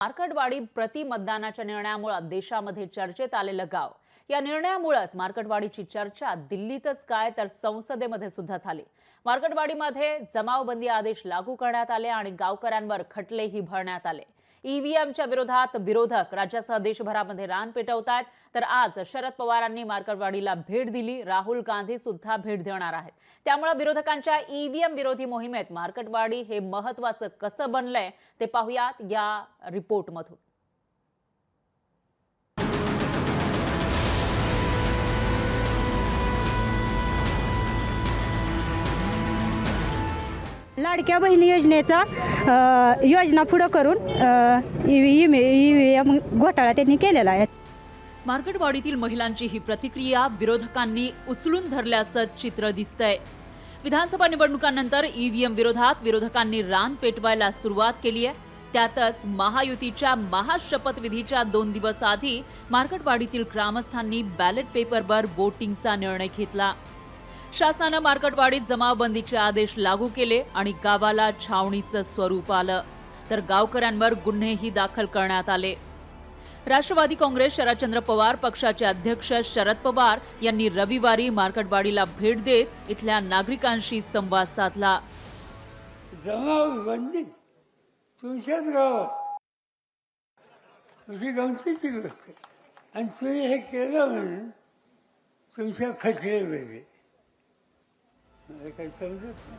मार्कटवाडी प्रति मतदानाच्या निर्णयामुळे देशामध्ये चर्चेत आलेलं गाव. या निर्णयामुळेच मार्कटवाडीची चर्चा दिल्लीतच काय तर संसदेमध्ये सुद्धा झाली. मार्कटवाडीमध्ये जमावबंदी आदेश लागू करण्यात आले आणि गावकऱ्यांवर खटलेही भरण्यात आले. ईव्हीएमच्या विरोधात विरोधक राज्यासह देशभरामध्ये रान पेटवतायत. तर आज शरद पवारांनी मार्कटवाडीला भेट दिली. राहुल गांधी सुद्धा भेट देणार आहेत. त्यामुळे विरोधकांच्या ईव्हीएम विरोधी मोहिमेत मार्कटवाडी हे महत्वाचं कसं बनलंय ते पाहूयात या रिपोर्टमधून लाडक्या बहिणी योजनेचा अ, योजना पुढं करून ई व्ही एम घोटाळा त्यांनी केलेला आहे. मार्कटवाडीतील महिलांची ही प्रतिक्रिया विरोधकांनी उचलून धरल्याचं चित्र दिसतंय. विधानसभा निवडणुकांनंतर ईव्हीएम विरोधात विरोधकांनी रान पेटवायला सुरुवात केली आहे. त्यातच महायुतीच्या महाशपथविधीच्या दोन दिवस आधी मार्कटवाडीतील ग्रामस्थांनी बॅलेट पेपरवर वोटिंगचा निर्णय घेतला. शासनानं मार्कटवाडीत जमावबंदीचे आदेश लागू केले आणि गावाला छावणीचं स्वरूप आलं. तर गावकऱ्यांवर गुन्हेही दाखल करण्यात आले. राष्ट्रवादी काँग्रेस शरदचंद्र पवार पक्षाचे अध्यक्ष शरद पवार यांनी रविवारी मार्कटवाडीला भेट देत इथल्या नागरिकांशी संवाद साधला. जमावबंदी तुझ्याच गावात. तुझी गमतीची गोष्ट आणि तुम्ही हे केलं म्हणून तुमच्या खचले वेगळे. काही समजत नाही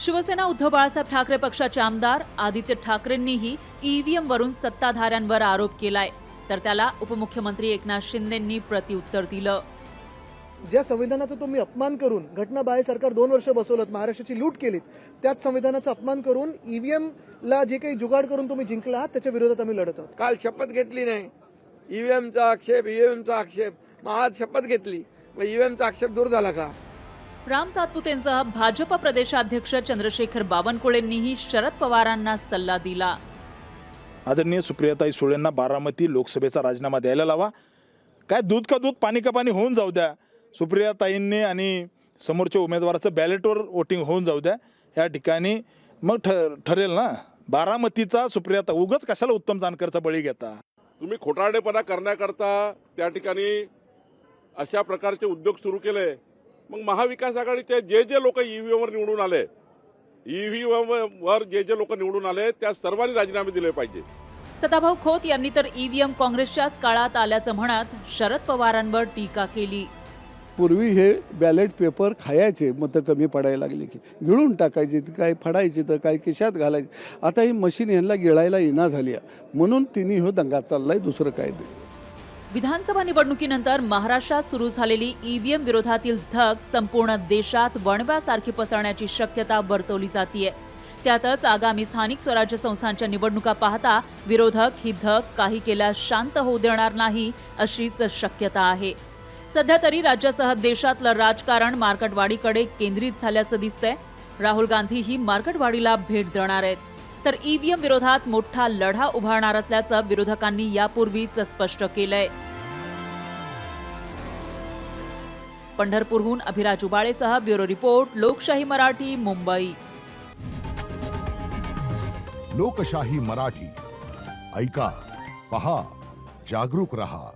शिवसेना उद्धव बाळासाहेब ठाकरे पक्षाचे आमदार आदित्य ठाकरेंनीही ईव्हीएम वरून सत्ताधाऱ्यांवर आरोप केलाय. तर त्याला उपमुख्यमंत्री एकनाथ शिंदेंनी प्रत्युत्तर दिलं. ज्या संविधानाचा तुम्ही अपमान करून घटनाबाह्य सरकार दोन वर्ष बसवलं महाराष्ट्राची लूट केलीत त्याच संविधानाचा अपमान करून ईव्हीएम ला जे काही जुगाड करून तुम्ही जिंकला आहात त्याच्या विरोधात आम्ही लढत आहोत. काल शपथ घेतली नाही. ईव्हीएमचा आक्षेप ईव्हीएमचा आक्षेप. मग आज शपथ घेतली. मग ईव्हीएमचा आक्षेप दूर झाला का? राम सातपुतेंसह भाजप प्रदेशाध्यक्ष चंद्रशेखर बावनकुळेंनीही शरद पवारांना सल्ला दिला. आदरणीय सुप्रियाताई सुळेंना बारामती लोकसभेचा राजीनामा द्यायला लावा. काय दूध का दूध पाणी का पाणी होऊन जाऊ द्या. सुप्रियाताईंनी आणि समोरच्या उमेदवाराचं बॅलेटवर वोटिंग होऊन जाऊ द्या. या ठिकाणी मग ठ ठरेल ना? बारामतीचा सुप्रियाता उगच कशाला उत्तम जानकरचा बळी घेता? तुम्ही खोटारडेपणा करण्याकरता त्या ठिकाणी अशा प्रकारचे उद्योग सुरू केले. मग महाविकास आघाडीचे जे जे लोक ईव्हीएमवर निवडून आले ईव्हीएम वर जे जे लोक निवडून आले त्या सर्वांनी राजीनामे दिले पाहिजे. सदाभाऊ खोत यांनी तर ईव्हीएम काँग्रेसच्याच काळात आल्याचं म्हणत शरद पवारांवर टीका केली. पूर्वी हे बॅलेट पेपर खायचे मतं कमी पडायला लागली की. गिळून टाकायची काय फाडायची तर काय खिशात घालायची. आता ही मशीन यांना गिळायला येणार झाली आहे. म्हणून तिने हो दंगा चाललाय दुसरं काय नाही विधानसभा निवडणुकीनंतर महाराष्ट्रात सुरू झालेली ईव्हीएम विरोधातील धग संपूर्ण देशात वणव्यासारखी पसरण्याची शक्यता वर्तवली जातीये. त्यातच आगामी स्थानिक स्वराज्य संस्थांच्या निवडणुका पाहता विरोधक ही धग काही केल्यास शांत होऊ देणार नाही अशीच शक्यता आहे. सध्या तरी राज्यासह देशातलं राजकारण मार्कटवाडीकडे केंद्रित झाल्याचं दिसतंय. राहुल गांधी ही मार्कटवाडीला भेट देणार आहेत. तर ईव्हीएम विरोधात मोठा लढा उभारणार असल्याचं विरोधकांनी यापूर्वीच स्पष्ट केलंय. पंढरपूरहून अभिराज उबाळेसह ब्युरो रिपोर्ट लोकशाही मराठी मुंबई. लोकशाही मराठी. ऐका पहा जागरूक रहा.